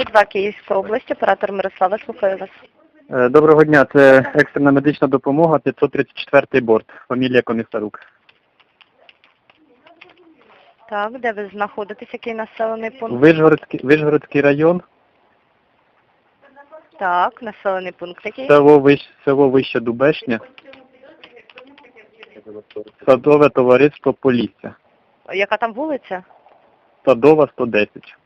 102 Київська область, оператор Мирослава, слухаю вас. Е, Доброго дня, це екстрена медична допомога, 534 борт, фамілія Комісарук. Так, де ви знаходитесь, який населений пункт? Вишгородський, Вишгородський район, Так, населений пункт який? село, Вищ, село Вище Дубешня, садове товариство Полісся, Яка там вулиця? садова 110.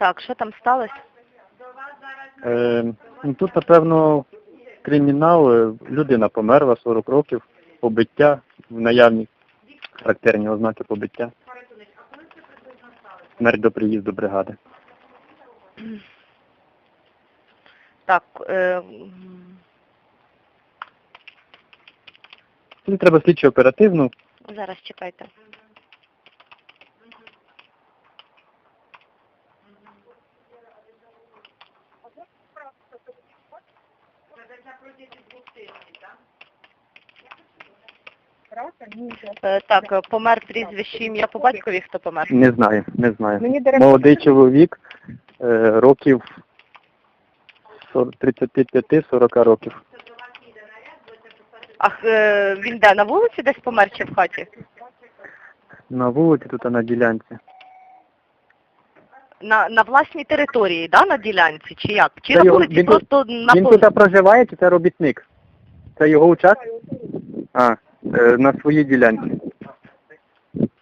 Так, що там сталося? Е, ну, тут, напевно, кримінал, е, людина померла 40 років, побиття, в наявні характерні ознаки побиття. Смерть до приїзду бригади. Так, е, м, Тут треба слідчо оперативну, зараз чекайте. Е, Так, е, помер прізвище ім'я по батькові, хто помер? не знаю, не знаю. Молодий чоловік, е, років 35-40 років. Ах, е, він де, на вулиці десь помер чи в хаті? На вулиці тут а на ділянці. На, на власній території, да, на ділянці, чи як? Чи Це на його- вулиці він просто на Він тут проживає чи це робітник? Це його участок? А, е, на своїй ділянці.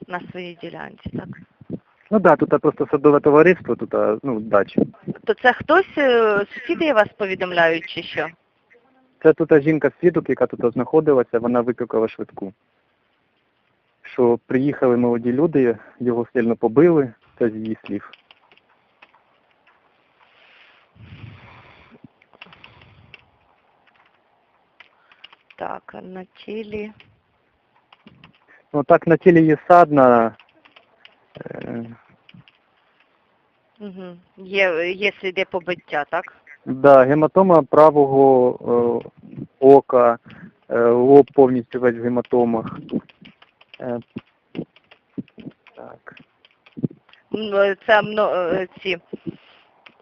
На своїй ділянці, так. Ну так, да, тут просто садове товариство, тут ну, дача. То це хтось, е, сусіди вас повідомляють чи що? Це тут жінка свідок, яка тут знаходилася, вона викликала швидку. Що приїхали молоді люди, його сильно побили, це з її слів. Так, на тілі. Ну так на тілі є садна, е, Угу. Є, є сліди побиття, так? да, гематома правого е, ока, е, лоб повністю весь в гематомах. Е, так. Е, Це мно, е, ці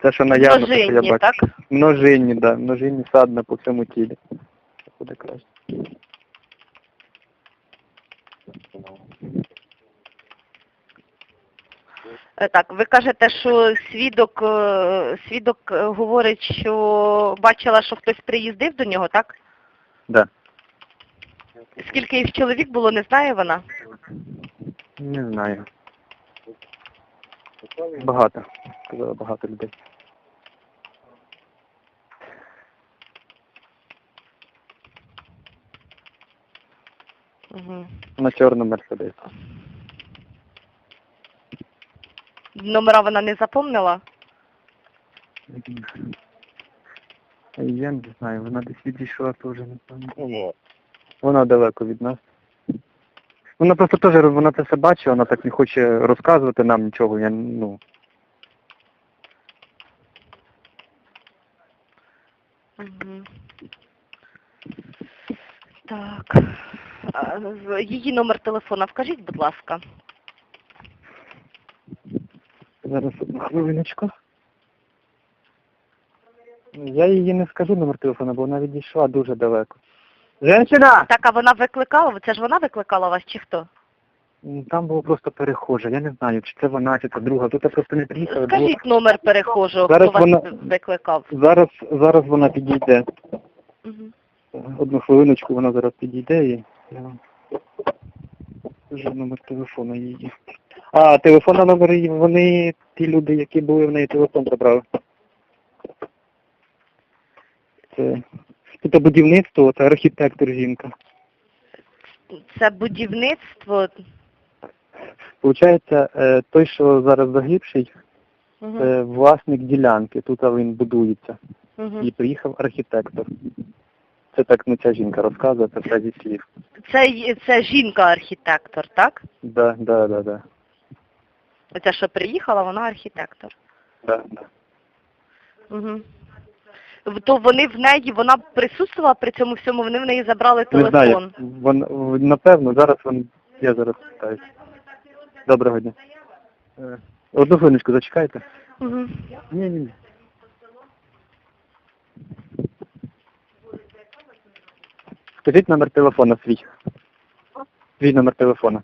Це що наявно, це я множинні, бачу. так? Множинні, да, множинні садна по всьому тілі. Буде краще. Е, Так, ви кажете, що свідок, е, свідок е, говорить, що бачила, що хтось приїздив до нього, так? Да. Скільки їх чоловік було, не знає вона? Не знаю. Багато. Сказала багато людей. Угу. На чорному мерседесі. Номера вона не запомнила? Я не знаю, вона десь відійшла теж, напевно. Вона далеко від нас. Вона просто теж вона це все бачила, вона так не хоче розказувати нам нічого. Я ну Угу. Так. Її номер телефона вкажіть, будь ласка. зараз одну хвилиночку. Я її не скажу номер телефону, бо вона відійшла дуже далеко. Женщина! Так, а вона викликала? Це ж вона викликала вас чи хто? Там було просто перехоже. Я не знаю, чи це вона, чи це друга. Тут просто не приїхали. Було... Скажіть номер перехожого, Зараз хто вас вона- викликав. Зараз, зараз вона підійде. Угу. Одну хвилиночку вона зараз підійде і я вам скажу номер телефону її. А, телефон на номер її, вони ті люди, які були в неї телефон забрали. Це тут будівництво, це архітектор жінка. Це будівництво. Получається, е, той, що зараз загибший, Угу. це власник ділянки, тут він будується. Угу. І приїхав архітектор. Це так ну, ця жінка розказує, це все зі слів. Це, й- це жінка-архітектор, так? Да, да, да, да. Оця, що приїхала, вона архітектор. да, да. Угу. То вони в неї, вона присутствувала при цьому всьому, вони в неї забрали Не телефон. знаю. Вон, в- напевно, зараз вон, я зараз питаюсь. Доброго дня. Е, Одну хвилиночку зачекайте. Мгм. Ні, ні, ні. Скажіть номер телефона свій. Свій номер телефона.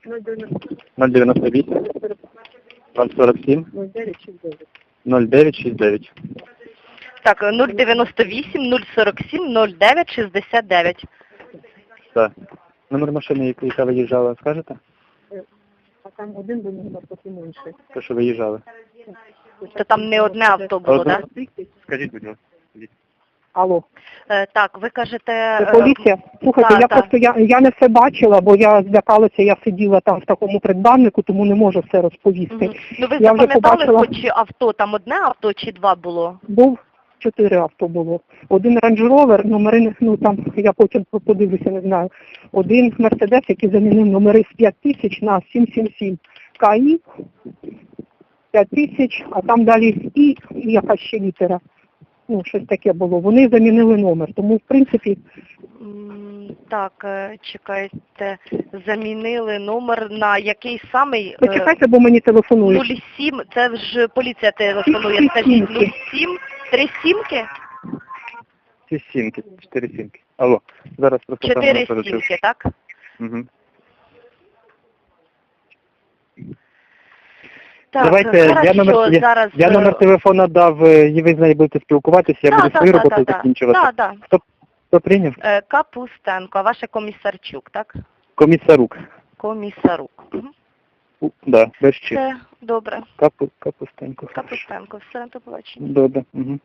098 047 0969. Так, 098 047 09 69. Так. Номер машини, яка- яка виїжджала, скажете? А там один був номер, потім інший. То, що виїжджали. То там не одне авто було, Одне. так? Скажіть, будь ласка. Алло, Е, так, ви кажете... це е, поліція. Слухайте, та, я та. просто я, я не все бачила, бо я злякалася, я сиділа там в такому предбаннику, тому не можу все розповісти. Мгм. Ну ви Я вже запам'ятали, побачила. хоч авто, там одне авто чи два було? Був чотири авто було. Один Range Rover, номери ну там я потім подивлюся, не знаю. Один Мерседес, який замінив номери з 5000 на 777. КАІ 5000, а там далі і якась ще літера. Ну, щось таке було. Вони замінили номер. Тому, в принципі, Так, е, чекайте, замінили номер на який самий? е, почекайте, бо мені телефонують. 07, це ж поліція телефонує, скажіть, сімки. 07, три сімки? Ці сімки, чотири сімки. Алло, зараз просто Чотири сімки, так? Угу. Так, Давайте, я номер- я- зараз... Я е, номер телефона дав, е, і ви з нею будете спілкуватися, я да, буду да, свою да, роботу да, закінчувати. Да, да. Хто прийняв? Е, Капустенко, а ваше комісарчук, так? Комісарук. Комісарук. Угу. У, Да, без чи. Все, добре. Капу, капустенко. Капустенко, все, до побачення. Добре. Угу.